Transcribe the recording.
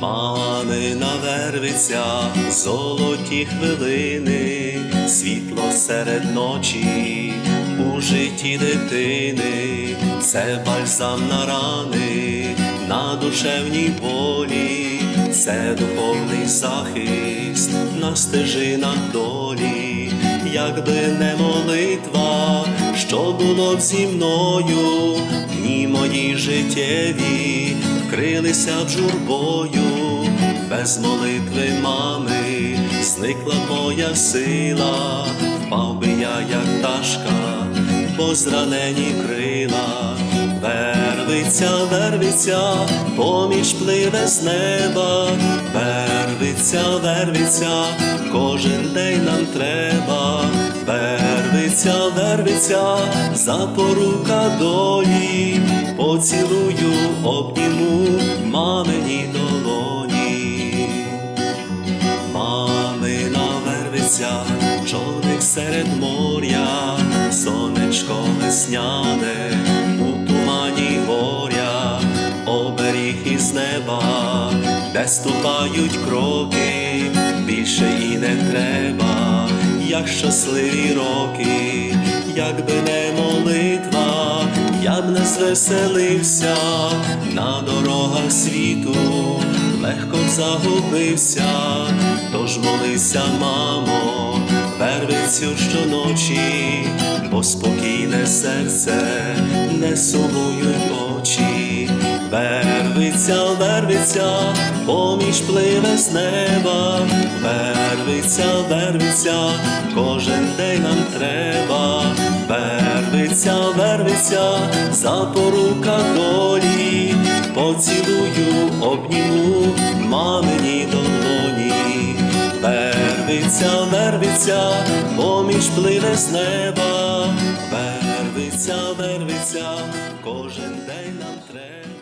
Мамина вервиця, золоті хвилини, світло серед ночі у житті дитини, це бальзам на рани, на душевній болі, це духовний захист на стежинах долі, якби не молитва, що було б зі мною, дні мої життєві вкрилися б журбою, без молитви мами зникла моя сила, впав би я, як пташка, по зранені крила, вервиця, вервиця, поміж пливе з неба, вервиця, вервиця, кожен день нам треба, вервиця, вервиця, запорука долі, поцілую, обніму мамині долоні. Мамина вервиця, човник серед моря, сонечко весняне, у тумані горя, оберіг із неба, де ступають кроки, більше і не треба, як щасливі роки, якби не молитва, я б не звеселився на дорогах світу легко б загубився, тож молися, мамо, вервицю щоночі, бо спокійне серце не сумують очі, вервиця, вервиця, поміж пливе з неба, вервиця, вервиця, кожен день нам треба, вервиця, вервиця, запорука долі, поцілую, обніму мамині долоні, вервиця, вервиця, поміж пливе з неба, вервиця, вервиця, кожен день нам треба.